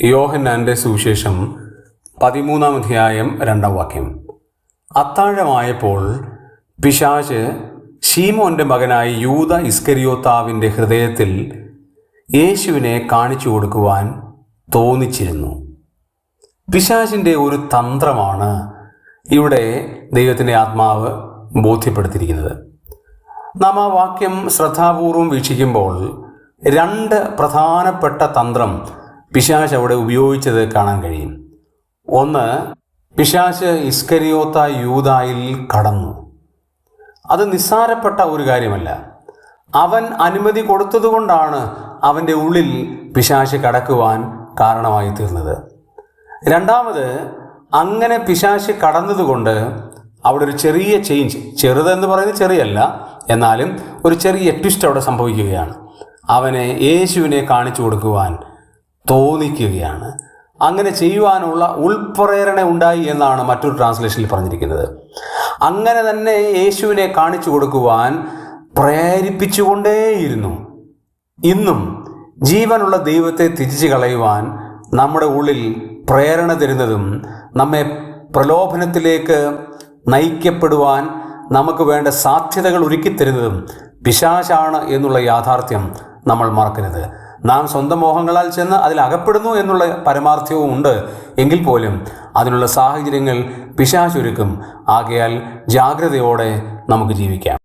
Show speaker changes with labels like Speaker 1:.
Speaker 1: യോഹന്നാന്റെ സുവിശേഷം പതിമൂന്നാം അധ്യായം രണ്ടാം വാക്യം. അത്താഴമായപ്പോൾ പിശാച് ഷീമോന്റെ മകനായ യൂത ഇസ്കരിയോത്താവിന്റെ ഹൃദയത്തിൽ യേശുവിനെ കാണിച്ചു കൊടുക്കുവാൻ തോന്നിച്ചിരുന്നു. പിശാചിന്റെ ഒരു തന്ത്രമാണ് ഇവിടെ ദൈവത്തിന്റെ ആത്മാവ് ബോധ്യപ്പെടുത്തിയിരിക്കുന്നത്. നാം ആ വാക്യം ശ്രദ്ധാപൂർവം വീക്ഷിക്കുമ്പോൾ രണ്ട് പ്രധാനപ്പെട്ട തന്ത്രം പിശാച് അവിടെ ഉപയോഗിച്ചത് കാണാൻ കഴിയും. ഒന്ന് പിശാശ് ഇസ്കരിയോത്ത യൂതായിൽ കടന്നു. അത് നിസ്സാരപ്പെട്ട ഒരു കാര്യമല്ല. അവൻ അനുമതി കൊടുത്തതുകൊണ്ടാണ് അവന്റെ ഉള്ളിൽ പിശാശ് കടക്കുവാൻ കാരണമായി തീർന്നത്. രണ്ടാമത് അങ്ങനെ പിശാശ് കടന്നതുകൊണ്ട് അവിടെ ഒരു ചെറിയ ചേഞ്ച് ചെറുതെന്ന് പറയുന്നത് ചെറിയല്ല എന്നാലും ഒരു ചെറിയ ട്വിസ്റ്റ് അവിടെ സംഭവിക്കുകയാണ്. അവനെ യേശുവിനെ കാണിച്ചു കൊടുക്കുവാൻ തോന്നിക്കുകയാണ്. അങ്ങനെ ചെയ്യുവാനുള്ള ഉൾപ്രേരണ ഉണ്ടായി എന്നാണ് മറ്റൊരു ട്രാൻസ്ലേഷനിൽ പറഞ്ഞിരിക്കുന്നത്. അങ്ങനെ തന്നെ യേശുവിനെ കാണിച്ചു കൊടുക്കുവാൻ പ്രേരിപ്പിച്ചുകൊണ്ടേയിരുന്നു. ഇന്നും ജീവനുള്ള ദൈവത്തെ തിരിച്ചു കളയുവാൻ നമ്മുടെ ഉള്ളിൽ പ്രേരണ തരുന്നതും നമ്മെ പ്രലോഭനത്തിലേക്ക് നയിക്കപ്പെടുവാൻ നമുക്ക് വേണ്ട സാധ്യതകൾ ഒരുക്കിത്തരുന്നതും പിശാശാണ് എന്നുള്ള യാഥാർത്ഥ്യം നമ്മൾ മറക്കരുത്. നാം സ്വന്തം മോഹങ്ങളാൽ ചെന്ന് അതിൽ അകപ്പെടുന്നു എന്നുള്ള പരമാർത്ഥ്യവും ഉണ്ട്. എങ്കിൽ പോലും അതിനുള്ള സാഹചര്യങ്ങൾ പിശാചൊരുക്കും. ആകയാൽ ജാഗ്രതയോടെ നമുക്ക് ജീവിക്കാം.